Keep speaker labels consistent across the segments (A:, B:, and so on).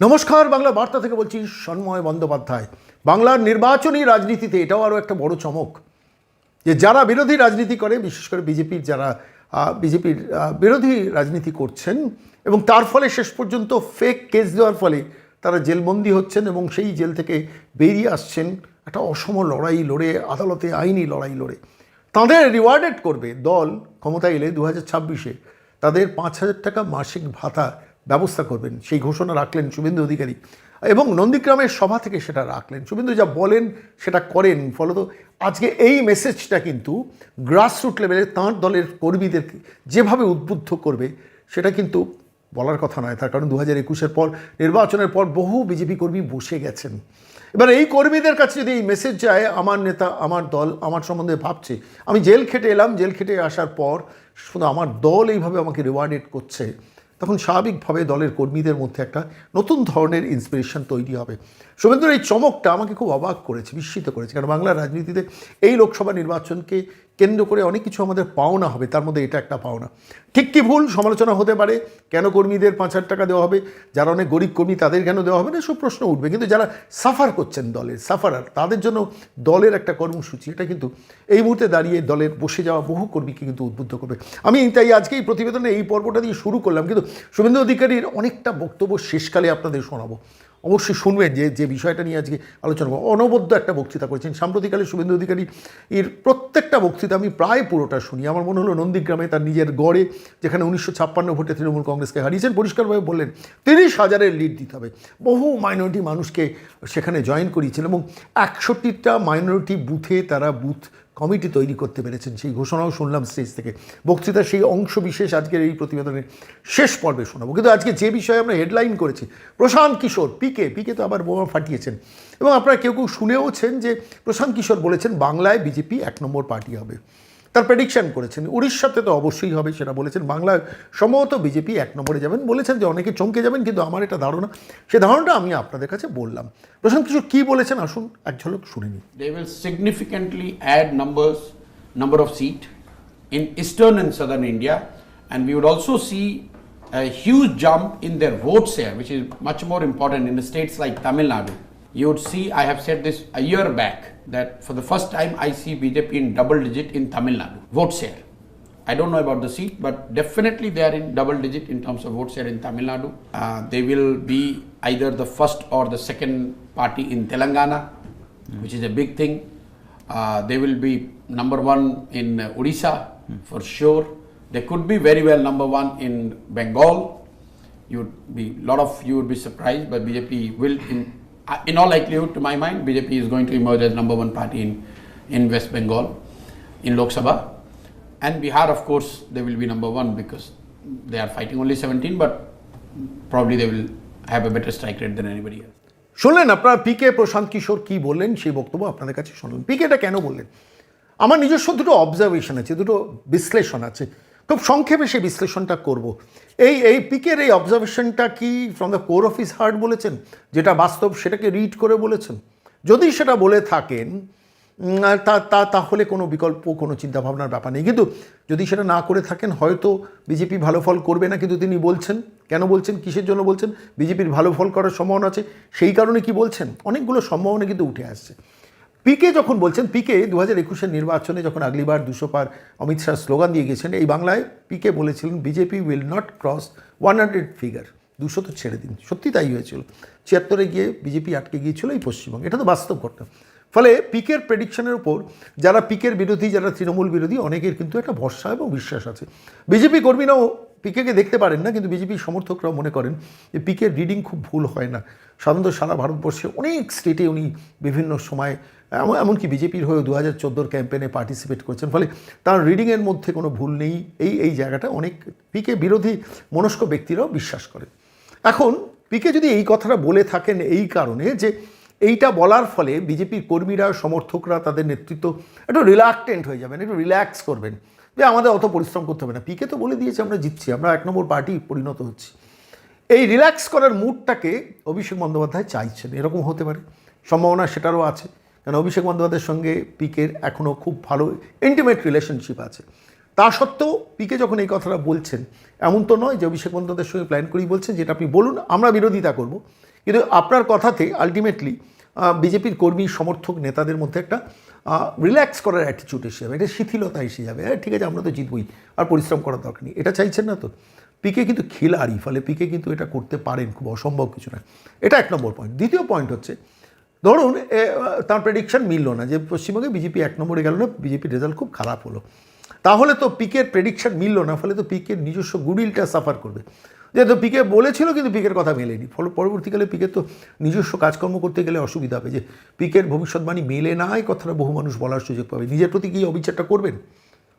A: নমস্কার, বাংলা বার্তা থেকে বলছি সন্ময় বন্দ্যোপাধ্যায়। বাংলার নির্বাচনী রাজনীতিতে এটাও আরও একটা বড় চমক। যে যারা বিরোধী রাজনীতি করে, বিশেষ করে বিজেপির যারা বিজেপির বিরোধী রাজনীতি করছেন এবং তার ফলে শেষ পর্যন্ত ফেক কেস দেওয়ার ফলে তারা জেলবন্দি হচ্ছেন এবং সেই জেল থেকে বেরিয়ে আসছেন একটা অসম লড়াই লড়ে, আদালতে আইনি লড়াই লড়ে। তাদের রিওয়ার্ডেড করবে দল ক্ষমতা এলে দু হাজার ছাব্বিশে। তাদের পাঁচ হাজার টাকা মাসিক ভাতা ব্যবস্থা করবেন। সেই ঘোষণা রাখলেন শুভেন্দু অধিকারী। এবং নন্দীগ্রামের সভা থেকে সেটা রাখলেন। শুভেন্দু যা বলেন সেটা করেন। ফলত আজকে এই মেসেজটা কিন্তু গ্রাসরুট লেভেলে তাঁর দলের কর্মীদেরকে যেভাবে উদ্বুদ্ধ করবে, সেটা কিন্তু বলার কথা নয়। তার কারণ দু হাজার একুশের পর, নির্বাচনের পর বহু বিজেপি কর্মী বসে গেছেন। এবার এই কর্মীদের কাছে যদি এই মেসেজ যায়, আমার নেতা, আমার দল, আমার সম্বন্ধে ভাবছে, আমি জেল খেটে এলাম। জেল খেটে আসার পর শুধু আমার দল এইভাবে আমাকে রিওয়ার্ডেড করছে। তখন স্বাভাবিকভাবে দলের কর্মীদের মধ্যে একটা নতুন ধরনের ইন্সপিরেশন তৈরি হবে। শুভেন্দুর এই চমকটা আমাকে খুব অবাক করেছে, বিস্মিত করেছে। কারণ বাংলার রাজনীতিতে এই লোকসভা নির্বাচনকে কেন্দ্র করে অনেক কিছু আমাদের পাওনা হবে, তার মধ্যে এটা একটা পাওনা। ঠিক কি ভুল? সমালোচনা হতে পারে। কেন কর্মীদের পাঁচ হাজার টাকা দেওয়া হবে? যারা অনেক গরিব কর্মী, তাদের কেন দেওয়া হবে না? সব প্রশ্ন উঠবে। কিন্তু যারা সাফার করছেন দলের, সাফারার, তাদের জন্য দলের একটা কর্মসূচি, এটা কিন্তু এই মুহূর্তে দাঁড়িয়ে দলের বসে যাওয়া বহু কর্মীকে কিন্তু উদ্বুদ্ধ করবে। আমি তাই আজকে এই প্রতিবেদনে এই পর্বটা দিয়ে শুরু করলাম। কিন্তু শুভেন্দু অধিকারীর অনেকটা বক্তব্য শেষকালে আপনাদের শোনাবো। অবশ্যই শুনবেন যে যে বিষয়টা নিয়ে আজকে আলোচনা করব। অনবদ্য একটা বক্তৃতা করেছেন সাম্প্রতিককালে শুভেন্দু অধিকারী। এর প্রত্যেকটা বক্তৃতা আমি প্রায় পুরোটা শুনি। আমার মনে হলো নন্দীগ্রামে তার নিজের গড়ে, যেখানে উনিশশো ছাপ্পান্ন ভোটে তৃণমূল কংগ্রেসকে হারিয়েছেন, পরিষ্কারভাবে বললেন, তিরিশ হাজারের লিড দিতে হবে। বহু মাইনরিটি মানুষকে সেখানে জয়েন করিয়েছেন এবং একষট্টিটা মাইনরিটি বুথে তারা বুথ কমিটি তৈরি করতে পেরেছেন, সেই ঘোষণাও শুনলাম স্টেজ থেকে। বক্তৃতার সেই অংশ বিশেষ আজকের এই প্রতিবেদনের শেষ পর্বে শোনাবো। কিন্তু আজকে যে বিষয়ে আমরা হেডলাইন করেছি, প্রশান্ত কিশোর পিকে পিকে তো আবার বোমা ফাটিয়েছেন। এবং আপনারা কেউ কেউ শুনেওছেন যে প্রশান্ত কিশোর বলেছেন, বাংলায় বিজেপি এক নম্বর পার্টি হবে। তার প্রেডিকশান করেছেন। উড়িষ্যাতে তো অবশ্যই হবে, সেটা বলেছেন। বাংলায় সম্ভবত বিজেপি এক নম্বরে যাবেন। বলেছেন যে অনেকে চমকে যাবেন, কিন্তু আমার এটা ধারণা, সে ধারণাটা আমি আপনাদের কাছে বললাম। প্রশান কিছু কী বলেছেন? আসুন, এক ঝলক শুনে
B: নিই। They will significantly add numbers number of seat in eastern and southern India and we would also see huge jump in their votes here which is much more important in states like Tamil Nadu You would see, I have said this a year back, that for the first time I see BJP in double digit in Tamil Nadu vote share. I don't know about the seat, but definitely they are in double digit in terms of vote share in Tamil Nadu. Uh, they will be either the first or the second party in Telangana, which is a big thing. Uh, they will be number one in uh, Odisha for sure. They could be very well number one in Bengal. You would be lot of you would be surprised, but BJP will in in all likelihood, to my mind, BJP is going to emerge as number one party in in West Bengal, in Lok Sabha. And Bihar, of course, they will be number one because they are fighting only 17, but probably they will have a better strike rate than anybody else.
A: শুনলেন আপনারা পিকে প্রশান্ত কিশোর কী বললেন সেই বক্তব্য আপনাদের কাছে শুনলেন পিকেটা কেন বললেন আমার নিজস্ব দুটো অবজারভেশন আছে দুটো বিশ্লেষণ আছে খুব সংক্ষেপে সেই বিশ্লেষণটা করব। এই এই পিকের এই অবজারভেশনটা কি from the core of his heart বলেছেন? যেটা বাস্তব সেটাকে রিড করে বলেছেন। যদি সেটা বলে থাকেন তা তা, তাহলে কোনো বিকল্প, কোনো চিন্তাভাবনার ব্যাপার নেই। কিন্তু যদি সেটা না করে থাকেন, হয়তো বিজেপি ভালো ফল করবে না, কিন্তু তিনি বলছেন, কেন বলছেন, কিসের জন্য বলছেন? বিজেপির ভালো ফল করার সম্ভাবনা আছে। সেই কারণে কি বলছেন? অনেকগুলো সম্ভাবনা কিন্তু উঠে আসছে। পিকে যখন বলছেন পিকে দু হাজার একুশের নির্বাচনে যখন আগলিবার দুশো পার অমিত শাহ স্লোগান দিয়ে গেছেন এই বাংলায় পিকে বলেছিলেন BJP will not cross one hundred figure দুশো তো ছেড়ে দিন। সত্যি তাই হয়েছিল। ছিয়াত্তরে গিয়ে বিজেপি আটকে গিয়েছিল এই পশ্চিমবঙ্গে। এটা তো বাস্তব ঘটনা। ফলে পিকের প্রেডিকশনের উপর যারা পিকের বিরোধী, যারা তৃণমূল বিরোধী, অনেকের কিন্তু একটা ভরসা এবং বিশ্বাস আছে। বিজেপি কর্মীরাও পিকেকে দেখতে পারেন না, কিন্তু বিজেপি সমর্থকরাও মনে করেন যে পিকের রিডিং খুব ভুল হয় না। সাধারণত সারা ভারতবর্ষে অনেক স্টেটে উনি বিভিন্ন সময় এমনকি বিজেপির হয়েও দু হাজার চোদ্দোর ক্যাম্পেনে পার্টিসিপেট করছেন। ফলে তার রিডিংয়ের মধ্যে কোনো ভুল নেই। এই এই জায়গাটা অনেক পিকে বিরোধী মনস্ক ব্যক্তিরাও বিশ্বাস করেন। এখন পিকে যদি এই কথাটা বলে থাকেন এই কারণে যে এইটা বলার ফলে বিজেপির কর্মীরা, সমর্থকরা, তাদের নেতৃত্ব একটু রিল্যাক্টেন্ট হয়ে যাবেন, একটু রিল্যাক্স করবেন। যে আমাদের অত পরিশ্রম করতে হবে না। পিকে তো বলে দিয়েছে, আমরা জিতছি, আমরা এক নম্বর পার্টি পরিণত হচ্ছি। এই রিল্যাক্স করার মুডটাকে অভিষেক বন্দ্যোপাধ্যায় চাইছেন। এরকম হতে পারে। সম্ভাবনা সেটারও আছে। কারণ অভিষেক বন্দ্যোপাধ্যায়ের সঙ্গে পিকের এখনও খুব ভালো ইন্টিমেট রিলেশনশিপ আছে। তা সত্ত্বেও পিকে যখন এই কথাটা বলছেন, এমন তো নয় যে অভিষেক বন্দ্যোপাধ্যায়ের সঙ্গে প্ল্যান করেই বলছেন, যেটা আপনি বলুন, আমরা বিরোধিতা করব। কিন্তু আপনার কথাতে আলটিমেটলি বিজেপির কর্মী, সমর্থক, নেতাদের মধ্যে একটা রিল্যাক্স করার অ্যাটিচিউড এসে যাবে এটা শিথিলতা এসে যাবে। হ্যাঁ ঠিক আছে, আমরা তো জিতবই, আর পরিশ্রম করার দরকার নেই। এটা চাইছেন না তো? পিকে কিন্তু খিলাড়ি, ফলে পিকে কিন্তু এটা করতে পারেন, খুব অসম্ভব কিছু না। এটা এক নম্বর পয়েন্ট দ্বিতীয় পয়েন্ট হচ্ছে ধরুন তার প্রেডিকশন মিলল না, যে পশ্চিমবঙ্গে বিজেপি এক নম্বরে গেল না বিজেপির রেজাল্ট খুব খারাপ হলো। তাহলে তো পিকের প্রেডিকশন মিলল না, ফলে তো পিকের নিজস্ব গুডিলটা সাফার করবে। যেহেতু পিকে বলেছিল, কিন্তু পিকের কথা মেলেনি। ফলে, পরবর্তীকালে পিকের তো নিজস্ব কাজকর্ম করতে গেলে অসুবিধা হবে, যে পিকের ভবিষ্যৎবাণী মেলে না, এই কথাটা বহু মানুষ বলার সুযোগ পাবে। নিজের প্রতি কি অবিচারটা করবেন?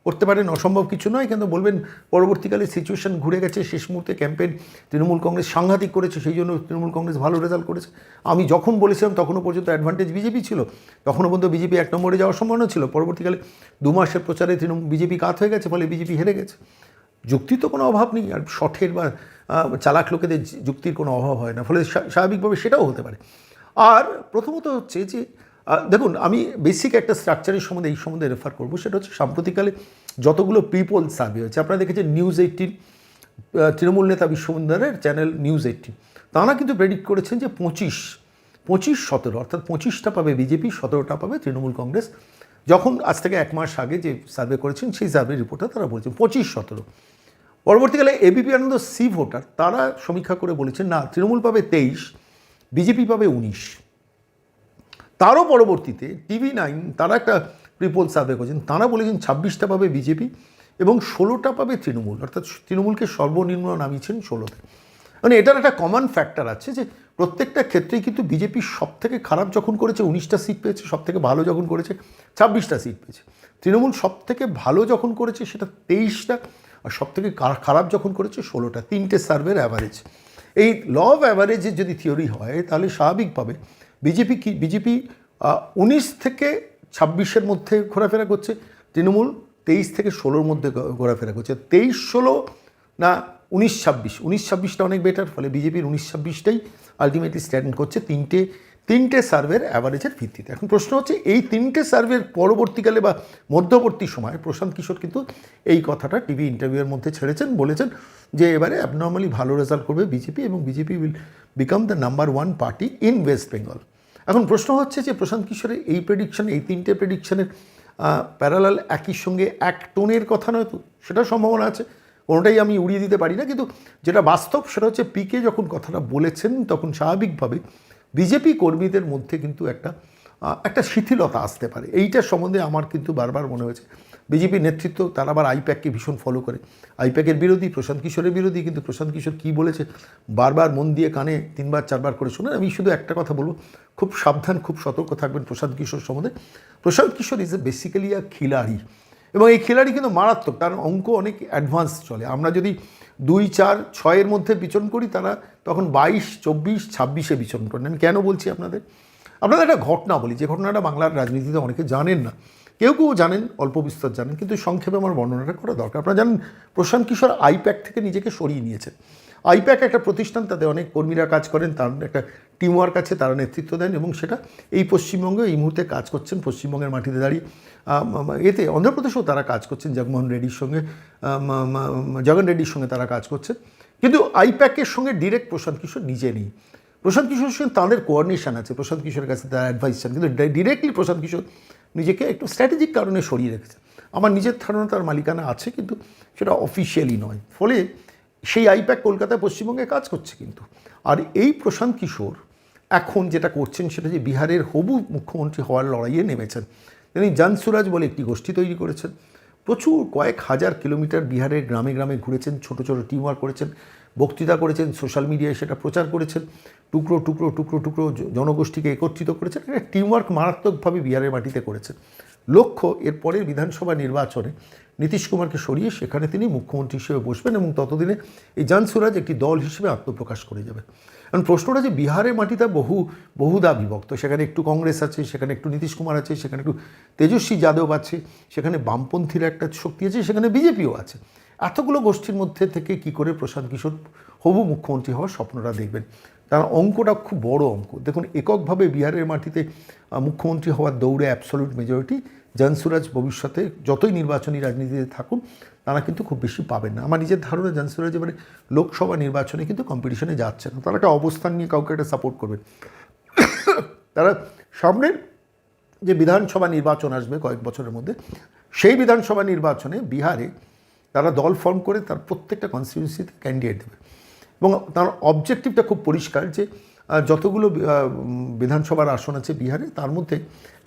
A: করতে পারেন, অসম্ভব কিছু নয়, কিন্তু বলবেন পরবর্তীকালে সিচুয়েশন ঘুরে গেছে, শেষ মুহূর্তে ক্যাম্পেইন তৃণমূল কংগ্রেস সাংঘাতিক করেছে, সেই জন্য তৃণমূল কংগ্রেস ভালো রেজাল্ট করেছে। আমি যখন বলেছিলাম তখনও পর্যন্ত অ্যাডভান্টেজ বিজেপি ছিল, তখনও পর্যন্ত বিজেপি এক নম্বরে যাওয়ার সম্ভাবনা ছিল। পরবর্তীকালে দু মাসের প্রচারে তৃণমূল বিজেপি কাত হয়ে গেছে, ফলে বিজেপি হেরে গেছে। যুক্তি তো কোনো অভাব নেই, আর শঠের বা চালাক লোকেদের যুক্তির কোনো অভাব হয় না, ফলে স্বা- স্বাভাবিকভাবে সেটাও হতে পারে। আর প্রথমত হচ্ছে যে দেখুন, আমি বেসিক একটা স্ট্রাকচারের সম্বন্ধে এই সম্বন্ধে রেফার করব। সেটা হচ্ছে সাম্প্রতিককালে যতগুলো পিপল সার্ভে হয়েছে, আপনারা দেখেছেন নিউজ এইটিন তৃণমূল নেতা বিশ্ববিদ্যালয়ের চ্যানেল নিউজ এইটিন তারা কিন্তু প্রেডিক্ট করেছেন যে পঁচিশ পঁচিশ সতেরো, অর্থাৎ পঁচিশটা পাবে বিজেপি সতেরোটা পাবে তৃণমূল কংগ্রেস। যখন আজ থেকে এক মাস আগে যে সার্ভে করেছেন, সেই সার্ভে রিপোর্টটা তারা বলেছেন পঁচিশ সতেরো। পরবর্তীকালে এবিপি আনন্দ সি ভোটার তারা সমীক্ষা করে বলেছেন, না, তৃণমূল পাবে তেইশ বিজেপি পাবে উনিশ। তারও পরবর্তীতে টিভি নাইন, তারা একটা রিপোর্ট সার্ভে করেছেন, তারা বলেছেন ছাব্বিশটা পাবে বিজেপি এবং ষোলোটা পাবে তৃণমূল, অর্থাৎ তৃণমূলকে সর্বনিম্ন নামিয়েছেন ষোলোতে। মানে এটার একটা কমন ফ্যাক্টর আছে যে প্রত্যেকটা ক্ষেত্রেই কিন্তু বিজেপি সব থেকে খারাপ যখন করেছে, উনিশটা সিট পেয়েছে সব থেকে ভালো যখন করেছে, ছাব্বিশটা সিট পেয়েছে। তৃণমূল সব থেকে ভালো যখন করেছে সেটা তেইশটা, আর সব থেকে খারাপ যখন করেছে ষোলোটা, তিনটে সার্ভের অ্যাভারেজ এই ল অফ অ্যাভারেজের যদি থিওরি হয়, তাহলে স্বাভাবিকভাবে বিজেপি কি, বিজেপি উনিশ থেকে ছাব্বিশের মধ্যে ঘোরাফেরা করছে, তৃণমূল তেইশ থেকে ষোলোর মধ্যে ঘোরাফেরা করছে। তেইশ, ষোলো না উনিশ, ছাব্বিশ, উনিশ, ছাব্বিশটা অনেক বেটার ফলে বিজেপির উনিশ, ছাব্বিশটাই আলটিমেটলি স্ট্যান্ড করছে। তিনটে তিনটে সার্ভের অ্যাভারেজের ভিত্তিতে। এখন প্রশ্ন হচ্ছে, এই তিনটে সার্ভের পরবর্তীকালে বা মধ্যবর্তী সময়ে, প্রশান্ত কিশোর কিন্তু এই কথাটা টিভি ইন্টারভিউয়ের মধ্যে ছেড়েছেন, বলেছেন যে এবারে অ্যাবনর্মালি ভালো রেজাল্ট করবে বিজেপি এবং BJP will become the number one party in West Bengal এখন প্রশ্ন হচ্ছে যে প্রশান্ত কিশোরের এই প্রেডিকশন এই তিনটে প্রেডিকশনের প্যারালাল একই সঙ্গে এক টোনের কথা নয় তো? সেটার সম্ভাবনা আছে। কোনোটাই আমি উড়িয়ে দিতে পারি না, কিন্তু যেটা বাস্তব সেটা হচ্ছে পিকে যখন কথাটা বলেছেন, তখন স্বাভাবিকভাবে বিজেপি কর্মীদের মধ্যে কিন্তু একটা একটা শিথিলতা আসতে পারে। এইটার সম্বন্ধে আমার কিন্তু বারবার মনে হয়েছে। বিজেপি নেতৃত্ব, তারা আবার আইপ্যাককে ভীষণ ফলো করে। আইপ্যাকের বিরোধী, প্রশান্ত কিশোরের বিরোধী, কিন্তু প্রশান্ত কিশোর কী বলেছে, বারবার মন দিয়ে কানে তিনবার, চারবার করে শুনে আমি শুধু একটা কথা বলব, খুব সাবধান, খুব সতর্ক থাকবেন প্রশান্ত কিশোর সম্বন্ধে। Prashant Kishor is a basically a খিলাড়ি। এবং এই খিলাড়ি কিন্তু মারাত্মক তার অঙ্ক অনেক অ্যাডভান্স চলে। আমরা যদি দুই, চার, ছয়ের মধ্যে বিচরণ করি, তারা তখন বাইশ, চব্বিশ, ছাব্বিশে বিচরণ করেন। কেন বলছি আপনাদের? আপনাদের একটা ঘটনা বলি, যে ঘটনাটা বাংলার রাজনীতিতে অনেকে জানেন না। কেউ কেউ জানেন, অল্প বিস্তর জানেন, কিন্তু সংক্ষেপে আমার বর্ণনাটা করা দরকার। আপনারা জানেন, প্রশান্ত কিশোর আইপ্যাক থেকে নিজেকে সরিয়ে নিয়েছেন আইপ্যাক একটা প্রতিষ্ঠান তাতে অনেক কর্মীরা কাজ করেন, তার একটা টিম ওয়ার্ক আছে, তারা নেতৃত্ব দেন এবং সেটা এই পশ্চিমবঙ্গে এই মুহূর্তে কাজ করছেন, পশ্চিমবঙ্গের মাটিতে দাঁড়িয়ে। এতে অন্ধ্রপ্রদেশেও তারা কাজ করছেন, জগমোহন রেড্ডির সঙ্গে জগন রেড্ডির সঙ্গে তারা কাজ করছেন। কিন্তু আইপ্যাকের সঙ্গে ডিরেক্ট প্রশান্ত কিশোর নিজে নেই। প্রশান্ত কিশোরের সঙ্গে তাদের কোঅর্ডিনেশন আছে, প্রশান্ত কিশোরের কাছে তারা অ্যাডভাইস চান, কিন্তু ডিরেক্টলি প্রশান্ত কিশোর নিজেকে একটু স্ট্র্যাটেজিক কারণে সরিয়ে রেখেছে। আমার নিজের ধারণা তার মালিকানা আছে, কিন্তু সেটা অফিসিয়ালি নয়। ফলে সেই আইপ্যাক কলকাতায় পশ্চিমবঙ্গে কাজ করছে কিন্তু। আর এই প্রশান্ত কিশোর এখন যেটা করছেন সেটা যে বিহারের হবু মুখ্যমন্ত্রী হওয়ার লড়াইয়ে নেমেছেন। তিনি জানসুরাজ বলে একটি গোষ্ঠী তৈরি করেছেন। প্রচুর কয়েক হাজার কিলোমিটার বিহারের গ্রামে গ্রামে ঘুরেছেন, ছোট ছোট ওয়ার্ক করেছেন, বক্তৃতা করেছেন সোশ্যাল মিডিয়ায় সেটা প্রচার করেছেন, টুকরো টুকরো টুকরো টুকরো জনগোষ্ঠীকে একত্রিত করেছেন, একটা টিম ওয়ার্ক মারাত্মকভাবে বিহারের মাটিতে করেছেন। লক্ষ্য এর পরের বিধানসভা নির্বাচনে নীতিশ কুমারকে সরিয়ে সেখানে তিনি মুখ্যমন্ত্রী হিসেবে বসবেন এবং ততদিনে এই জানসুরাজ একটি দল হিসেবে আত্মপ্রকাশ করে যাবে। কারণ প্রশ্নটা যে বিহারের মাটিতে বহু, বহুদা বিভক্ত, সেখানে একটু কংগ্রেস আছে, সেখানে একটু নীতিশ কুমার আছে, সেখানে একটু তেজস্বী যাদব আছে, সেখানে বামপন্থীর একটা শক্তি আছে, সেখানে বিজেপিও আছে। এতগুলো গোষ্ঠীর মধ্যে থেকে কি করে প্রশান্ত কিশোর হবু মুখ্যমন্ত্রী হওয়ার স্বপ্নটা দেখবেন? তার অঙ্কটা খুব বড় অঙ্ক। দেখুন, এককভাবে বিহারের মাটিতে মুখ্যমন্ত্রী হওয়ার দৌড়ে অ্যাবসলিউট মেজরিটি জানসুরাজ ভবিষ্যতে যতই নির্বাচনী রাজনীতিতে থাকুন, তারা কিন্তু খুব বেশি পাবেন না। আমার নিজের ধারণা জানসুরাজ এবারে লোকসভা নির্বাচনে কিন্তু কম্পিটিশনে যাচ্ছে না। তারা একটা অবস্থান নিয়ে কাউকে একটা সাপোর্ট করবেন তারা সামনের যে বিধানসভা নির্বাচন আসবে কয়েক বছরের মধ্যে, সেই বিধানসভা নির্বাচনে বিহারে তারা দল ফর্ম করে তার প্রত্যেকটা কনস্টিটিউন্সিতে ক্যান্ডিডেট দেবে। এবং তার অবজেক্টিভটা খুব পরিষ্কার যে যতগুলো বিধানসভার আসন আছে বিহারে, তার মধ্যে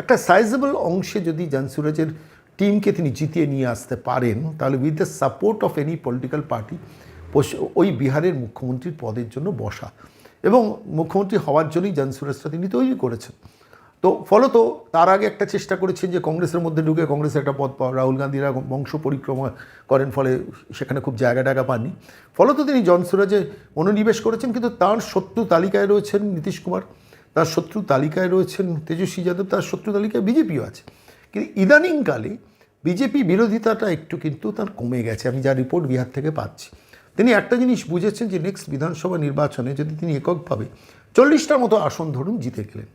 A: একটা সাইজেবল অংশে যদি জানসুরাজের টিমকে তিনি জিতিয়ে নিয়ে আসতে পারেন, তাহলে with the support of any political party ওই বিহারের মুখ্যমন্ত্রীর পদের জন্য বসা। এবং মুখ্যমন্ত্রী হওয়ার জন্যই জানসুরাজটা তিনি তৈরি করেছেন। তো ফলত তার আগে একটা চেষ্টা করেছেন যে কংগ্রেসের মধ্যে ঢুকে কংগ্রেসের একটা পদ পাওয়া। রাহুল গান্ধীরা বংশ পরিক্রমা করেন, ফলে সেখানে খুব জায়গা টায়গা পাননি। ফলত তিনি জনসুরাজে মনোনিবেশ করেছেন, কিন্তু তার শত্রু তালিকায় রয়েছেন নীতিশ কুমার, তার শত্রু তালিকায় রয়েছেন তেজস্বী যাদব, তার শত্রু তালিকায় বিজেপিও আছে। কিন্তু ইদানিংকালে বিজেপি বিরোধিতাটা একটু কিন্তু তার কমে গেছে, আমি যা রিপোর্ট বিহার থেকে পাচ্ছি। তিনি একটা জিনিস বুঝেছেন যে নেক্সট বিধানসভা নির্বাচনে যদি তিনি এককভাবে চল্লিশটার মতো আসন ধরুন, জিতে গেলেন।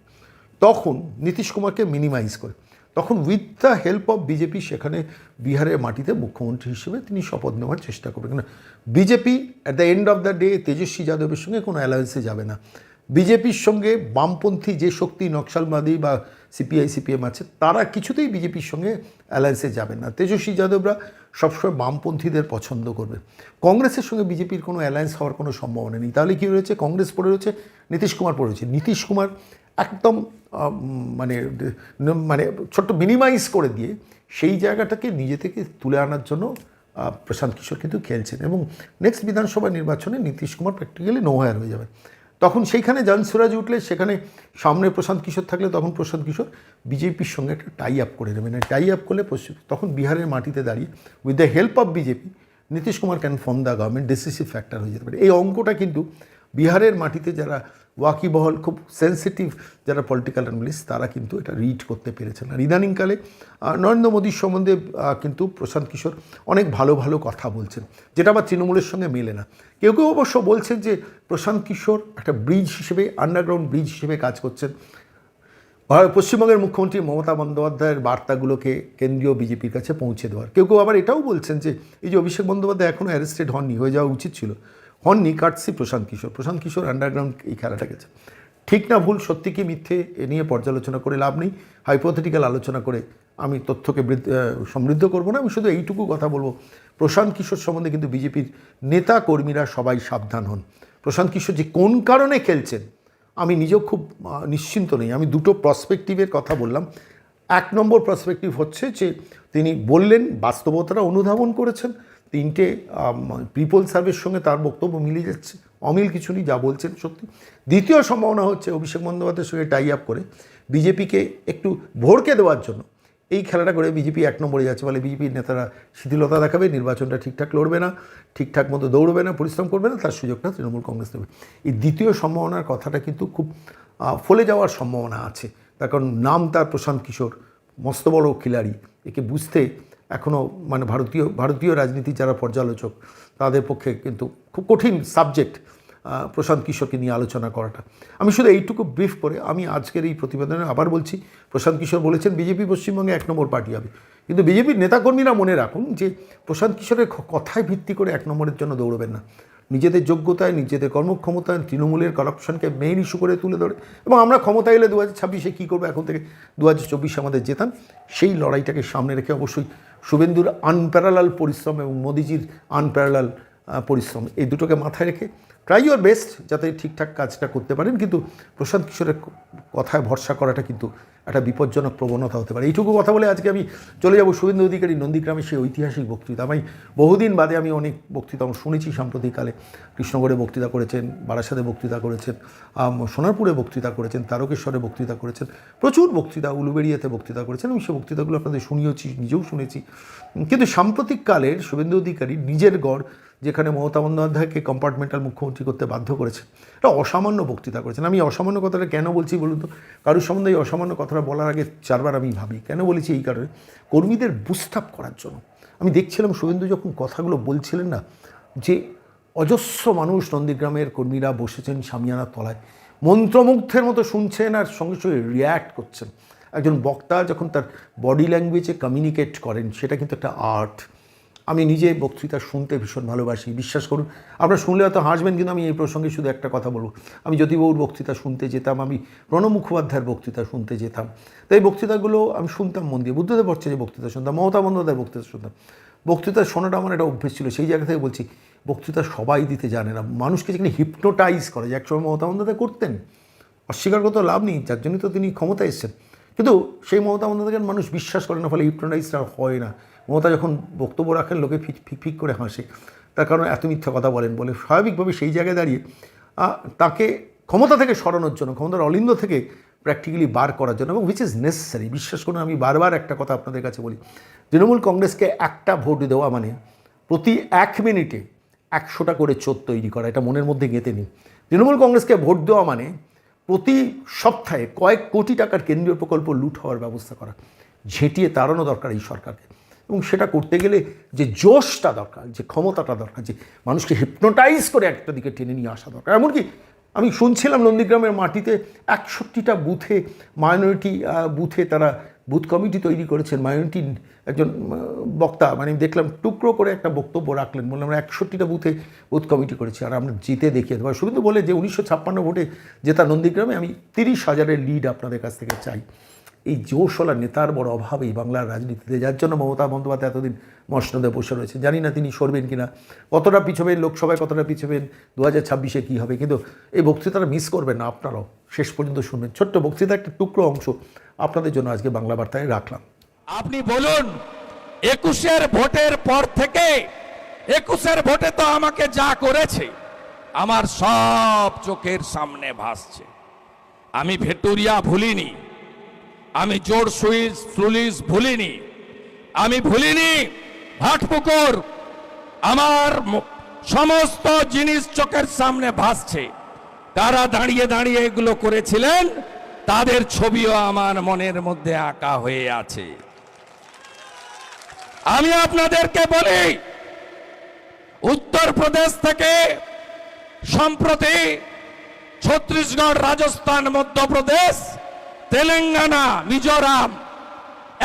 A: তখন নীতিশ কুমারকে মিনিমাইজ করে। তখন with the help of BJP সেখানে বিহারের মাটিতে মুখ্যমন্ত্রী হিসেবে তিনি শপথ নেওয়ার চেষ্টা করবেন। কেন? BJP at the end of the day Tejashwi যাদবের সঙ্গে কোনো অ্যালায়েন্সে যাবে না। বিজেপির সঙ্গে বামপন্থী যে শক্তি নকশালবাদী বা সিপিআই সিপিএম আছে, তারা কিছুতেই বিজেপির সঙ্গে অ্যালায়েন্সে যাবে না। তেজস্বী যাদবরা সবসময় বামপন্থীদের পছন্দ করবে। কংগ্রেসের সঙ্গে বিজেপির কোনো অ্যালায়েন্স হওয়ার কোনো সম্ভাবনা নেই। তাহলে কী রয়েছে? কংগ্রেস পড়ে রয়েছে, নীতিশ কুমার পড়ে রয়েছে। নীতিশ কুমার একদম মানে মানে ছোট্ট মিনিমাইজ করে দিয়ে সেই জায়গাটাকে নিজে থেকে তুলে আনার জন্য প্রশান্ত কিশোর কিন্তু খেলছেন। এবং নেক্সট বিধানসভা নির্বাচনে নীতিশ কুমার প্র্যাকটিক্যালি নোহায়ার হয়ে যাবে তখন সেইখানে জানসুরাজ উঠলে, সেখানে সামনে প্রশান্ত কিশোর থাকলে তখন প্রশান্ত কিশোর বিজেপির সঙ্গে একটা টাই আপ করে নেবেন। টাই আপ করলে পশ্চিম- তখন বিহারের মাটিতে দাঁড়িয়ে with the help of BJP, Nitish Kumar can form the government decisive factor হয়ে যেতে পারে। এই অঙ্কটা কিন্তু বিহারের মাটিতে যারা ওয়াকিবহল, খুব সেন্সিটিভ যারা পলিটিক্যাল অ্যানালিস্ট তারা কিন্তু এটা রিড করতে পেরেছেন। আর ইদানিংকালে নরেন্দ্র মোদীর সম্বন্ধে কিন্তু প্রশান্ত কিশোর অনেক ভালো ভালো কথা বলছেন, যেটা আবার তৃণমূলের সঙ্গে মেলে না। কেউ কেউ অবশ্য বলছেন যে প্রশান্ত কিশোর একটা ব্রিজ হিসেবে আন্ডারগ্রাউন্ড ব্রিজ হিসেবে কাজ করছেন। পশ্চিমবঙ্গের মুখ্যমন্ত্রী মমতা বন্দ্যোপাধ্যায়ের বার্তাগুলোকে কেন্দ্রীয় বিজেপির কাছে পৌঁছে দেওয়ার। কেউ কেউ আবার এটাও বলছেন যে, এই যে অভিষেক বন্দ্যোপাধ্যায় এখনও অ্যারেস্টেড হননি, হয়ে যাওয়া উচিত ছিল। হননি কাটসি প্রশান্ত কিশোর। প্রশান্ত কিশোর আন্ডারগ্রাউন্ড এই খেলাটা গেছে ঠিক না ভুল, সত্যি কি মিথ্যে এ নিয়ে পর্যালোচনা করে লাভ নেই? হাইপোথেটিক্যাল আলোচনা করে আমি তথ্যকে সমৃদ্ধ করব না, আমি শুধু এইটুকু কথা বলব। প্রশান্ত কিশোর সম্বন্ধে কিন্তু বিজেপির নেতা কর্মীরা সবাই সাবধান হন। প্রশান্ত কিশোর যে কোন কারণে খেলছেন, আমি নিজেও খুব নিশ্চিন্ত নেই। আমি দুটো প্রসপেক্টিভের কথা বললাম। এক নম্বর প্রসপেক্টিভ হচ্ছে যে তিনি বললেন, বাস্তবতাটা অনুধাবন করেছেন। তিনটে পিপল সার্ভের সঙ্গে তার বক্তব্য মিলে যাচ্ছে। অমিল কিছু নেই, যা বলছেন সত্যি। দ্বিতীয় সম্ভাবনা হচ্ছে অভিষেক বন্দ্যোপাধ্যায়ের সঙ্গে টাই আপ করে বিজেপিকে একটু ভড়কে দেওয়ার জন্য। এই খেলাটা করে বিজেপি এক নম্বরে যাচ্ছে বলে বিজেপির নেতারা শিথিলতা দেখাবে, নির্বাচনটা ঠিকঠাক লড়বে না, ঠিকঠাক মতো দৌড়বে না, পরিশ্রম করবে না, তার সুযোগটা তৃণমূল কংগ্রেস নেবে। এই দ্বিতীয় সম্ভাবনার কথাটা কিন্তু খুব ফলে যাওয়ার সম্ভাবনা আছে। তার কারণ নাম তার প্রশান্ত কিশোর, মস্ত বড় খিলাড়ি। একে বুঝতে এখনও মানে ভারতীয় ভারতীয় রাজনীতি যারা পর্যালোচক, তাদের পক্ষে কিন্তু খুব কঠিন সাবজেক্ট প্রশান্ত কিশোরকে নিয়ে আলোচনা করাটা। আমি শুধু এইটুকু ব্রিফ করে আমি আজকের এই প্রতিবেদনে আবার বলছি, প্রশান্ত কিশোর বলেছেন, বিজেপি পশ্চিমবঙ্গে এক নম্বর পার্টি হবে। কিন্তু বিজেপির নেতাকর্মীরা মনে রাখুন যে, প্রশান্ত কিশোরের কথায় ভিত্তি করে এক নম্বরের জন্য দৌড়বেন না। নিজেদের যোগ্যতায়, নিজেদের কর্মক্ষমতায়, তৃণমূলের করাপশনকে মেইন ইস্যু করে তুলে ধরে। এবং আমরা ক্ষমতা এলে দু হাজার ছাব্বিশে কী করব? এখন থেকে দু হাজার চব্বিশে আমাদের জেতান। সেই লড়াইটাকে সামনে রেখে অবশ্যই শুভেন্দুর আনপ্যারালাল পরিশ্রম এবং মোদিজির আনপ্যারালাল পরিশ্রম, এই দুটোকে মাথায় রেখে ট্রাই ইউর বেস্ট যাতে ঠিকঠাক কাজটা করতে পারেন। কিন্তু প্রশান্ত কিশোরের কথায় ভরসা করাটা কিন্তু একটা বিপজ্জনক প্রবণতা হতে পারে। এইটুকু কথা বলে আজকে আমি চলে যাব শুভেন্দু অধিকারী নন্দীগ্রামের সেই ঐতিহাসিক বক্তৃতা। আমি বহুদিন বাদে আমি অনেক বক্তৃতা শুনেছি, সাম্প্রতিককালে কৃষ্ণগড়ে বক্তৃতা করেছেন, বারাসাতে বক্তৃতা করেছেন সোনারপুরে বক্তৃতা করেছেন, তারকেশ্বরে বক্তৃতা করেছেন, প্রচুর বক্তৃতা, উলুবেড়িয়াতে বক্তৃতা করেছেন। আমি সেই বক্তৃতাগুলো আপনাদের শুনিয়েছি, নিজেও শুনেছি। কিন্তু সাম্প্রতিককালের শুভেন্দু অধিকারী নিজের গড় যেখানে মমতা বন্দ্যোপাধ্যায়কে কম্পার্টমেন্টাল মুখ্যমন্ত্রী করতে বাধ্য করেছে এটা অসামান্য বক্তৃতা করেছেন। আমি অসামান্য কথাটা কেন বলছি বলুন তো? কারোর সম্বন্ধে এই অসামান্য কথাটা বলার আগে চারবার আমি ভাবি। কেন বলেছি এই কারণে? কর্মীদের বুস্টাপ করার জন্য। আমি দেখছিলাম শুভেন্দু যখন কথাগুলো বলছিলেন না, যে অজস্র মানুষ নন্দীগ্রামের কর্মীরা বসেছেন সামিয়ানার তলায়। মন্ত্রমুগ্ধের মতো শুনছেন আর সঙ্গে সঙ্গে রিয়্যাক্ট করছেন। একজন বক্তা যখন তার বডি ল্যাঙ্গুয়েজে কমিউনিকেট করেন, সেটা কিন্তু একটা আর্ট আমি নিজে বক্তৃতা শুনতে ভীষণ ভালোবাসি, বিশ্বাস করুন। আপনারা শুনলে হয়তো হাসবেন, কিন্তু আমি এই প্রসঙ্গে শুধু একটা কথা বলব। আমি জ্যোতিবাবুর বক্তৃতা শুনতে যেতাম, আমি প্রণব মুখোপাধ্যায়ের বক্তৃতা শুনতে যেতাম। তো এই বক্তৃতাগুলো আমি শুনতাম মন দিয়ে। বুদ্ধদেব ভট্টাচার্যের বক্তৃতা শুনতাম, মমতা বন্দ্যোপাধ্যায়ের বক্তৃতা শুনতাম। বক্তৃতা শোনাটা আমার একটা অভ্যেস ছিল। সেই জায়গা থেকে বলছি, বক্তৃতা সবাই দিতে জানে না। মানুষকে যেখানে হিপনোটাইজ করে, যে একসময় মমতা বন্দ্যোপাধ্যায় করতেন, অস্বীকার করতে লাভ নেই, যার জন্যই তো তিনি ক্ষমতা এসেছেন। কিন্তু সেই মমতা বন্দ্যোপাধ্যায়কে মানুষ বিশ্বাস করে না, ফলে হিপনোটাইজটা হয় না। মমতা যখন বক্তব্য রাখেন, লোকে ফিক ফিক ফিক করে হাসে। তার কারণ এত মিথ্যা কথা বলেন বলে স্বাভাবিকভাবে সেই জায়গায় দাঁড়িয়ে তাকে ক্ষমতা থেকে সরানোর জন্য, ক্ষমতার অলিন্দ থেকে প্র্যাকটিক্যালি বার করার জন্য, এবং উইচ ইজ নেসেসারি বিশ্বাস করুন, আমি বারবার একটা কথা আপনাদের কাছে বলি। তৃণমূল কংগ্রেসকে একটা ভোট দেওয়া মানে প্রতি এক মিনিটে একশোটা করে চোর তৈরি করা, এটা মনের মধ্যে গেঁথে নিন। তৃণমূল কংগ্রেসকে ভোট দেওয়া মানে প্রতি সপ্তাহে কয়েক কোটি টাকার কেন্দ্রীয় প্রকল্প লুট হওয়ার ব্যবস্থা করা, ঝেঁটিয়ে তাড়ানো দরকার এই সরকারকে। এবং সেটা করতে গেলে যে জোশটা দরকার, যে ক্ষমতাটা দরকার, যে মানুষকে হিপনোটাইজ করে একটা দিকে টেনে নিয়ে আসা দরকার। এমনকি আমি শুনছিলাম নন্দীগ্রামের মাটিতে একষট্টিটা বুথে মাইনরিটি বুথে তারা বুথ কমিটি তৈরি করেছেন। মাইনরিটি একজন বক্তা মানে আমি দেখলাম টুকরো করে একটা বক্তব্য রাখলেন। বললাম, আমরা একষট্টিটা বুথে বুথ কমিটি করেছি আর আমরা জিতে দেখিয়ে দেবো। শুধু বলে যে উনিশশো ছাপ্পান্ন ভোটে জেতা নন্দীগ্রামে আমি তিরিশ হাজারের লিড আপনাদের কাছ থেকে চাই। এই জোশওয়ালা নেতার বড় অভাব এই বাংলার রাজনীতিতে, যার জন্য মমতা বন্দ্যোপাধ্যায় এতদিন মসনদে বসে রয়েছে জানি না তিনি সরবেন কিনা, কতটা পিছবেন, লোকসভায় কতটা পিছবেন দু হাজার ছাব্বিশে কী হবে? কিন্তু এই বক্তৃতাটা মিস করবেন না আপনারাও, শেষ পর্যন্ত শুনবেন। ছোট্ট বক্তৃতা, একটা টুকরো অংশ আপনাদের জন্য আজকে বাংলা বার্তায় রাখলাম।
C: আপনি বলুন, একুশের ভোটের পর থেকে, একুশের ভোটে তো আমাকে যা করেছে, আমার সব চোখের সামনে ভাসছে। আমি ভেটুরিয়া ভুলিনি আমি জোর সুইচ পুলিশ ভুলিনি। আমি ভুলিনি, ভাটপুকুর আমার সমস্ত জিনিস চোখের সামনে ভাসছে। তারা দাঁড়িয়ে দাঁড়িয়ে এগুলো করেছিলেন, তাদের ছবিও আমার মনের মধ্যে আঁকা হয়ে আছে। আমি আপনাদেরকে বলি, উত্তরপ্রদেশ থেকে সম্প্রতি ছত্তিশগড়, রাজস্থান, মধ্যপ্রদেশ তেলেঙ্গানা, মিজোরাম,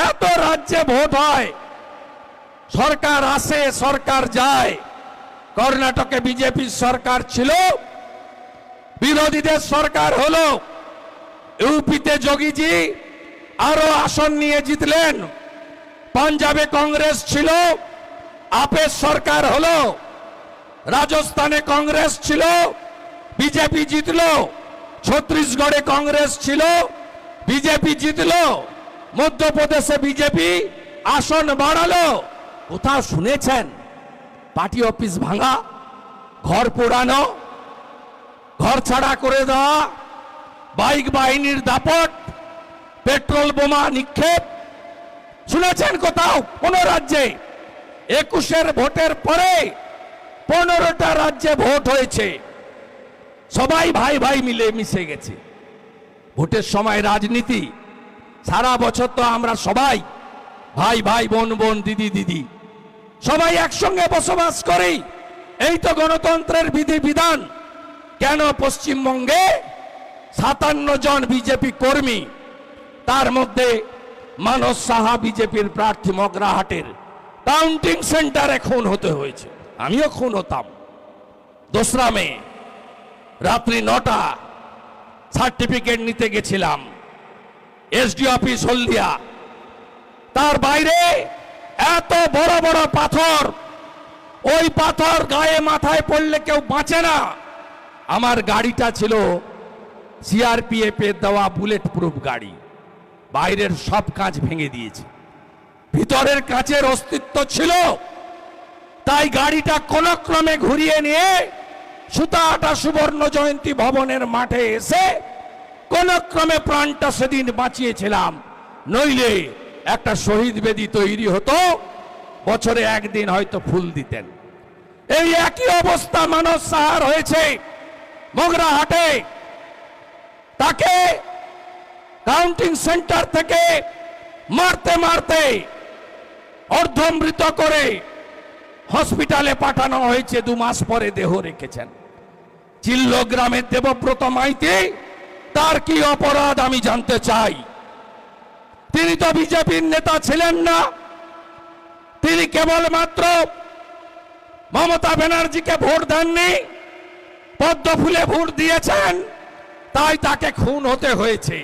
C: এত রাজ্যে ভোট হয়। সরকার আসে, সরকার যায়। কর্ণাটকে বিজেপি সরকার ছিল, বিরোধীদের সরকার হলো। ইউপিতে যোগীজি আরও আসন নিয়ে জিতলেন। পাঞ্জাবে কংগ্রেস ছিল, আপের সরকার হলো। রাজস্থানে কংগ্রেস ছিল, বিজেপি জিতলো। ছত্তিশগড়ে কংগ্রেস ছিল বিজেপি জিতলো, মধ্যপ্রদেশে বিজেপি আসন বাড়ালো। কোথাও শুনেছেন? পার্টি অফিস ভাঙা, ঘর পোড়ানো, ঘর ছাড়া করে দেওয়া, বাইক বাহিনীর দাপট, পেট্রোল বোমা নিক্ষেপ। শুনেছেন কোথাও? কোন রাজ্যে। একুশের ভোটের পরে পনেরোটা রাজ্যে ভোট হয়েছে। সবাই ভাই ভাই মিলে মিশে গেছে। ভোটের সময় রাজনীতি। সারা বছর তো আমরা সবাই ভাই ভাই, বোন বোন, দিদি দিদি, সবাই একসঙ্গে বসবাস করি। এই তো গণতন্ত্রের বিধি বিধান। কেন পশ্চিমবঙ্গে সাতান্ন জন বিজেপি কর্মী, তার মধ্যে মানস সাহা বিজেপির প্রার্থী মগরাহাটের কাউন্টিং সেন্টারে খুন হতে হয়েছে। আমিও খুন হতাম। দোসরা মে, রাত্রি নটা সার্টিফিকেট নিতে গেছিলাম। SD office Haldia. তার বাইরে এত বড় বড় পাথর, ওই পাথর গায়ে মাথায় পড়লে কেউ বাঁচে না। আমার গাড়িটা ছিল সিআরপিএফ এর দেওয়া বুলেট প্রুফ গাড়ি। বাইরের সব কাঁচ ভেঙে দিয়েছে। ভিতরের কাঁচের অস্তিত্ব ছিল। তাই গাড়িটা কোন ক্রমে ঘুরিয়ে নিয়ে সুতাহাটা সুবর্ণ জয়ন্তী ভবনের মাঠে এসে কোন ক্রমে প্রাণটা সেদিন বাঁচিয়েছিলাম। নইলে একটা শহীদ বেদি তৈরি হতো, বছরে একদিন হয়তো ফুল দিতেন। এই একই অবস্থা মানস সাহার হয়েছে মগরাহাটে। তাকে কাউন্টিং সেন্টার থেকে মারতে মারতে অর্ধমৃত করে হসপিটালে পাঠানো হয়েছে, দু মাস পরে দেহ রেখেছেন। চিল্ল গ্রামের দেবব্রত মাইতি, তার কি অপরাধ আমি জানতে চাই? তিনি তো বিজেপির নেতা ছিলেন না। তিনি কেবলমাত্র মমতা ব্যানার্জিকে ভোট দেননি, পদ্ম ফুলে ভোট দিয়েছেন, তাই তাকে খুন হতে হয়েছে।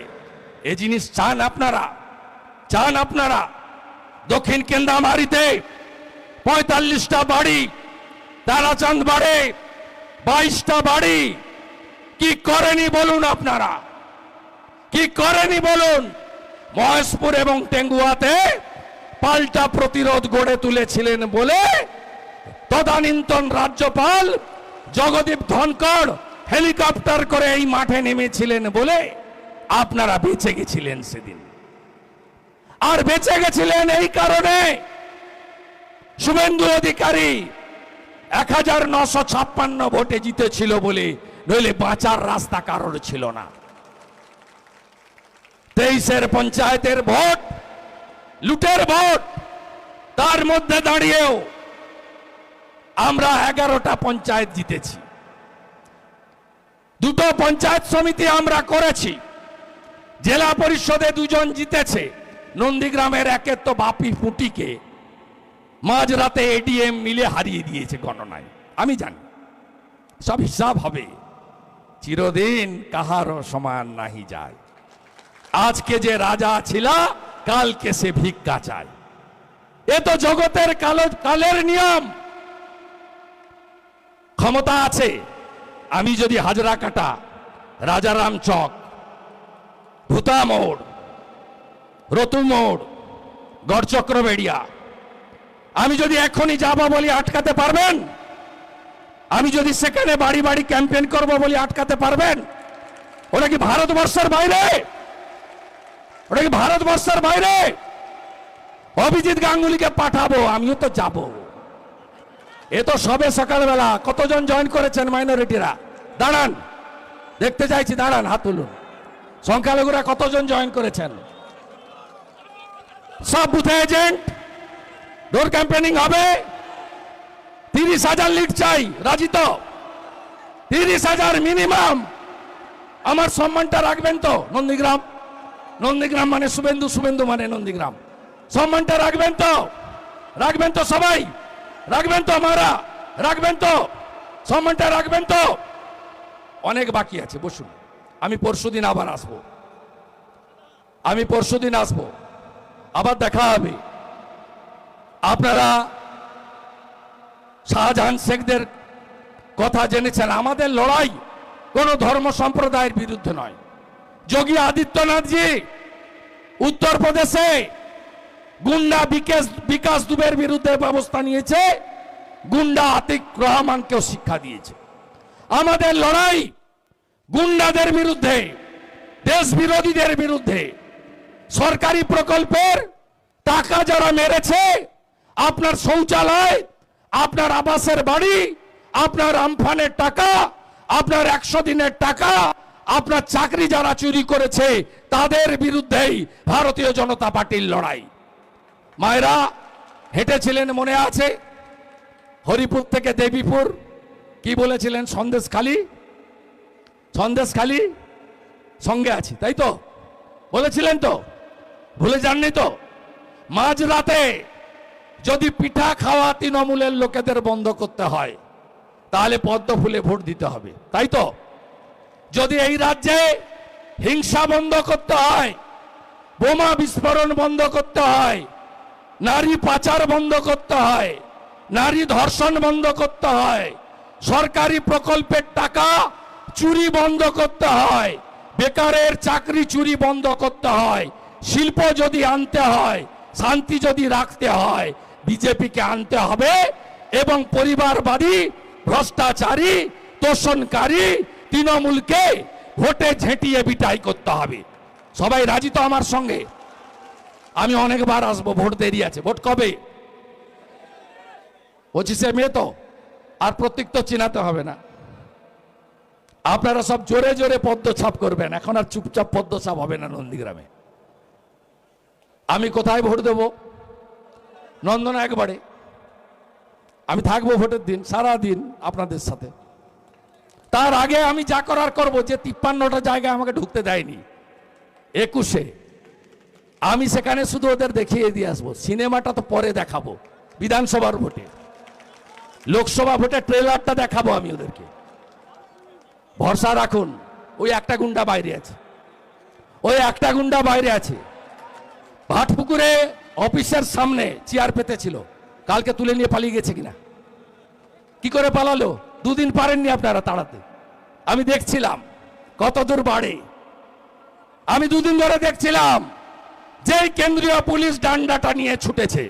C: এ জিনিস চান আপনারা? চান আপনারা? দক্ষিণ কেন্দ্রামারিতে পঁয়তাল্লিশটা বাড়ি তারাচাঁদ বাড়ে বাইশটা বাড়ি। কি করেনি বলুন আপনারা? কি করেনি বলুন? মহেশপুর এবং টেঙ্গুয়াতে পাল্টা প্রতিরোধ গড়ে তুলেছিলেন বলে তদানীন্তন রাজ্যপাল জগদীপ ধনকর হেলিকপ্টার করে এই মাঠে নেমেছিলেন বলে আপনারা বেঁচে গেছিলেন সেদিন। আর বেঁচে গেছিলেন এই কারণে শুভেন্দু অধিকারী এক হাজার নশো ছাপ্পান্ন ভোটে জিতেছিল বলে নইলে বাঁচার রাস্তা কারোর ছিল না। তেইশের পঞ্চায়েতের ভোট, লুটের ভোট, তার মধ্যে দাঁড়িয়েও আমরা এগারোটা পঞ্চায়েত জিতেছি। দুটো পঞ্চায়েত সমিতি আমরা করেছি। জেলা পরিষদে দুজন জিতেছে, নন্দীগ্রামের একের তো বাপি ফুটিকে। মাঝরাতে এটিএম মিলে হারিয়ে দিয়েছে গণনায় আমি জানি। সব হিসাব হবে। চিরদিন কাহারও সমান নাহি যায়। আজকে যে রাজা ছিল, কালকে সে ভিক্ষা চায়। এ তো জগতের কালো, কালের নিয়ম। ক্ষমতা আছে। আমি যদি হাজরা কাটা, রাজারাম চক, ভূতা মোড়, রতু মোড় গড়চক্রবেড়িয়া আমি যদি এখনই যাব বলি আটকাতে পারবেন? আমি যদি সেখানে বাড়ি বাড়ি ক্যাম্পেইন করব বলি আটকাতে পারবেন? ওটা কি ভারতবর্ষের বাইরে? ওটা কি ভারতবর্ষের বাইরে? অভিজিৎ গাঙ্গুলিকে পাঠাবো, আমিও তো যাব। এ তো সবে সকালবেলা, কতজন জয়েন করেছেন মাইনরিটিরা দাঁড়ান, দেখতে চাইছি, দাঁড়ান, হাত তুলুন। সংখ্যালঘুরা কতজন জয়েন করেছেন? সব বুথে এজেন্ট ডোর ক্যাম্পেনিং হবে। তিরিশ হাজার লিড চাই, রাজি তো। তিরিশ হাজার মিনিমাম আমার সম্মানটা রাখবেন তো, নন্দীগ্রাম। নন্দীগ্রাম মানে শুভেন্দু শুভেন্দু মানে নন্দীগ্রাম। সম্মানটা রাখবেন তো। রাখবেন তো সবাই। রাখবেন তো আমারা রাখবেন তো। সম্মানটা রাখবেন তো। অনেক বাকি আছে, বসুন। আমি পরশুদিন আবার আসব। আমি পরশুদিন আসব। আবার দেখা হবে। আপনারা শাহজাহান শেখদের কথা জেনেছেন, আমাদের লড়াই কোনো ধর্ম সম্প্রদায়ের বিরুদ্ধে নয়। যোগী আদিত্যনাথজি উত্তরপ্রদেশে গুন্ডা বিকাশ বিকাশ দুবের বিরুদ্ধে ব্যবস্থা নিয়েছে, গুন্ডা আতিক রহমানকেও শিক্ষা দিয়েছে। আমাদের লড়াই গুন্ডাদের বিরুদ্ধে দেশ বিরোধীদের বিরুদ্ধে, সরকারি প্রকল্পের টাকা যারা মেরেছে আপনার শৌচালয়, আপনার আবাসের বাড়ি, আপনার আমফানের টাকা, আপনার একশো দিনের টাকা, আপনার চাকরি যারা চুরি করেছে, তাদের বিরুদ্ধেই ভারতীয় জনতা পার্টির লড়াই। মায়েরা, হেঁটেছিলেন মনে আছে? হরিপুর থেকে দেবীপুর, কি বলেছিলেন সন্দেশ খালি? সন্দেশ খালি? সঙ্গে আছি, তাই তো? বলেছিলেন তো? ভুলে যাননি তো? মাঝ রাতে যদি পিঠা খাওয়া তৃণমূলের লোকেদের বন্ধ করতে হয়, তাহলে পদ্ম ফুলে ভোট দিতে হবে, তাই তো? যদি এই রাজ্যে হিংসা বন্ধ করতে হয়, বোমা বিস্ফোরণ বন্ধ করতে হয়, নারী পাচার বন্ধ করতে হয়, নারী ধর্ষণ বন্ধ করতে হয়, সরকারি প্রকল্পের টাকা চুরি বন্ধ করতে হয়, বেকারের চাকরি চুরি বন্ধ করতে হয়, শিল্প যদি আনতে হয়, শান্তি যদি রাখতে হয় বিজেপিকে আনতে হবে এবং পরিবারবাদী, ভ্রষ্টাচারী, তোষণকারী তৃণমূলকে ভোটে ঝেঁটিয়ে বিটাই করতে হবে। সবাই রাজি তো আমার সঙ্গে? আমি অনেকবার আসব, ভোট দেরি আছে। ভোট কবে? পঁচিশে মে তো, আর প্রত্যেক তো চিনাতে হবে না। আপনারা সব জোরে জোরে পদ্মছাপ করবেন, এখন আর চুপচাপ পদ্মছাপ হবে না নন্দীগ্রামে। আমি কোথায় ভোট দেব? নন্দনা একবারে। আমি থাকব ভোটের দিন সারা দিন আপনাদের সাথে। তার আগে আমি যা করার করব, যে তিপ্পান্নটা জায়গায় আমাকে ঢুকতে দেয়নি। একুশে, আমি সেখানে শুধু ওদের দেখিয়ে দিয়ে আসব। সিনেমাটা তো পরে দেখাবো, বিধানসভার ভোটে। লোকসভা ভোটে ট্রেলারটা দেখাবো আমি ওদেরকে। ভরসা রাখুন, ওই একটা গুন্ডা বাইরে আছে। ওই একটা গুন্ডা বাইরে আছে। ভাটপুকুরে অফিসের সামনে চেয়ার পেতেছিল। কালকে তুলে নিয়ে পালিয়ে গেছে কিনা? কি করে পালালো? দুদিন পারেননি আপনারা তাড়াতে। আমি দেখছিলাম কত দূর বাড়ে। আমি দুদিন ধরে দেখছিলাম যেই কেন্দ্রীয় পুলিশ ডান্ডাটা নিয়ে ছুটেছে।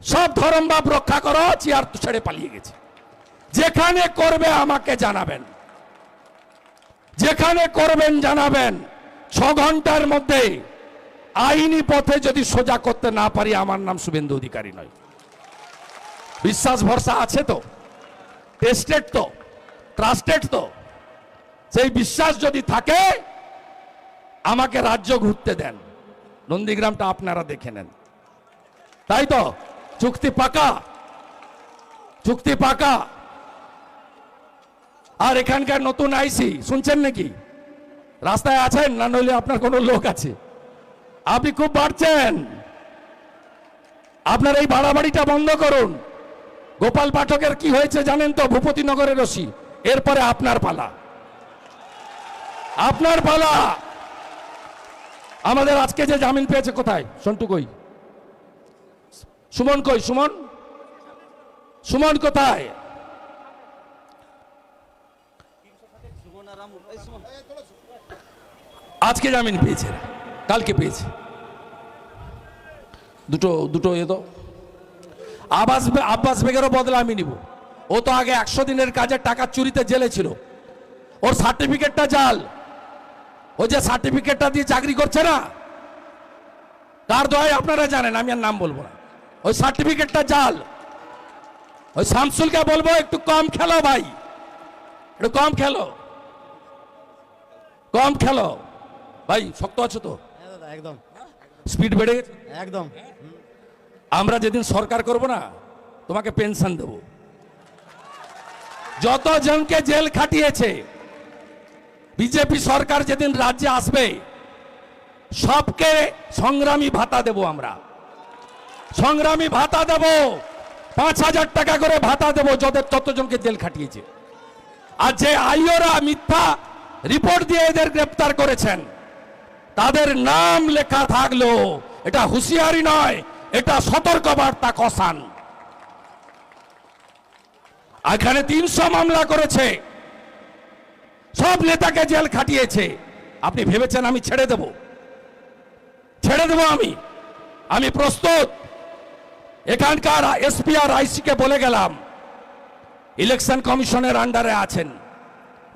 C: সব ধরমবাব রক্ষা করো, চেয়ার ছেড়ে পালিয়ে গেছে। যেখানে করবে আমাকে জানাবেন। যেখানে করবেন জানাবেন, ছ ঘণ্টার মধ্যে আইনি পথে যদি সোজা করতে না পারি, আমার নাম শুভেন্দু অধিকারী নয়। বিশ্বাস ভরসা আছে তো? টেস্টেড তো? ট্রাস্টেড তো? সেই বিশ্বাস যদি থাকে, আমাকে রাজ্য ঘুরতে দেন। নন্দীগ্রামটা আপনারা দেখে নেন। তাই তো? চুক্তি পাকা। চুক্তি পাকা। আর এখানকার নতুন আইসি, শুনছেন নাকি? রাস্তায় আছেন? না নইলে আপনার কোনো লোক আছে? আপনি খুব বাড়ছেন। আপনার এই বাড়াবাড়িটা বন্ধ করুন। গোপাল পাঠকের কি হয়েছে জানেন তো? ভূপতিনগরের রশি এরপরে আপনার পালা। আপনার পালা। আমাদের আজকে যে জামিন পেয়েছে কোথায়? সন্টু কই? সুমন কই? সুমন? সুমন কোথায়? আজকে জামিন পেয়েছে। কালকে পেয়েছে। দুটো দুটো এ তো। আবাস আব্বাস বেগেরও বদলা আমি নিব। ও তো আগে একশো দিনের কাজের টাকা চুরিতে জেলে ছিল। ওর সার্টিফিকেটটা জাল। ও যে সার্টিফিকেটটা দিয়ে চাকরি করছে না, তার দয় আপনারা জানেন, আমি আর নাম বলব না। ওই সার্টিফিকেটটা জাল। ওই শামসুলকে বলব, একটু কম খেলো ভাই। একটু কম খেলো। কম খেলো। ভাই, শক্ত আছো তো?
D: একদম।
C: স্পিড বেড়ে গেছে?
D: একদম।
C: আমরা যেদিন সরকার করব না তোমাকে পেনশন দেব। যত জনকে জেল খাটিয়েছে বিজেপি সরকার যেদিন রাজ্যে আসবে সবকে সংগ্রামী ভাতা দেব আমরা। সংগ্রামী ভাতা দেব পাঁচ হাজার টাকা করে ভাতা দেব যাদের ততজনকে জেল খাটিয়েছে। আর যে আইওরা মিথ্যা রিপোর্ট দিয়ে এদের গ্রেপ্তার করেছেন তাদের নাম লেখা থাকল এটা হুঁশিয়ারি নয়, এটা সতর্কবার্তা কসান। এখানে তিনশো মামলা করেছে, সব নেতাকে জেল খাটিয়েছে। আপনি ভেবেছেন আমি ছেড়ে দেব? ছেড়ে দেব আমি? আমি প্রস্তুত। এখানকার এসপি আর আইসিকে বলে গেলাম, ইলেকশন কমিশনের আন্ডারে আছেন,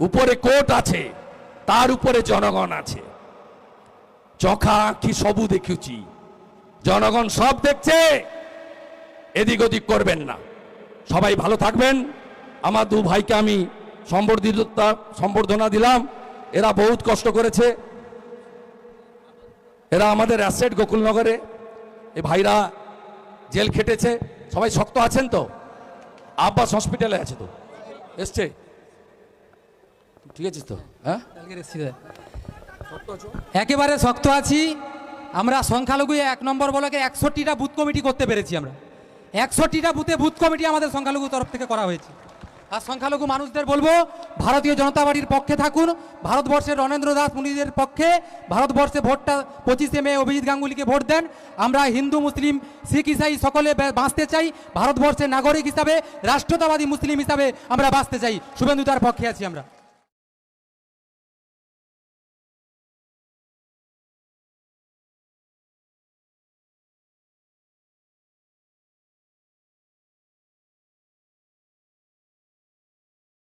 C: উপরে কোর্ট আছে, তার উপরে জনগণ আছে। চোখা আঁখি সবু দেখেছি। জনগণ সব দেখছে, এদিক ওদিক করবেন না। সবাই ভালো থাকবেন। আমার দু ভাইকে আমি সম্বর্ধিতা, সম্বর্ধনা দিলাম। এরা বহুত কষ্ট করেছে। এরা আমাদের অ্যাসেট গোকুলনগরে। এই ভাইরা জেল খেটেছে। সবাই শক্ত আছেন তো? আব্বাস হসপিটালে আছে তো? এসছে? ঠিক আছে তো? হ্যাঁ।
E: একেবারে শক্ত আছি। আমরা সংখ্যালঘু এক নম্বর ব্লকে একষট্টিটা বুথ কমিটি করতে পেরেছি আমরা। একষট্টিটা বুথে বুথ কমিটি আমাদের সংখ্যালঘু তরফ থেকে করা হয়েছে। আর সংখ্যালঘু মানুষদের বলব, ভারতীয় জনতা পার্টির পক্ষে থাকুন। ভারতবর্ষের রণেন্দ্র দাস মুনিদের পক্ষে ভারতবর্ষে ভোটটা পঁচিশে মে অভিজিৎ গাঙ্গুলিকে ভোট দেন। আমরা হিন্দু, মুসলিম, শিখ, ইসাই সকলে বাঁচতে চাই। ভারতবর্ষের নাগরিক হিসাবে, রাষ্ট্রতাবাদী মুসলিম হিসাবে আমরা বাঁচতে চাই। শুভেন্দু তার পক্ষে আছি আমরা।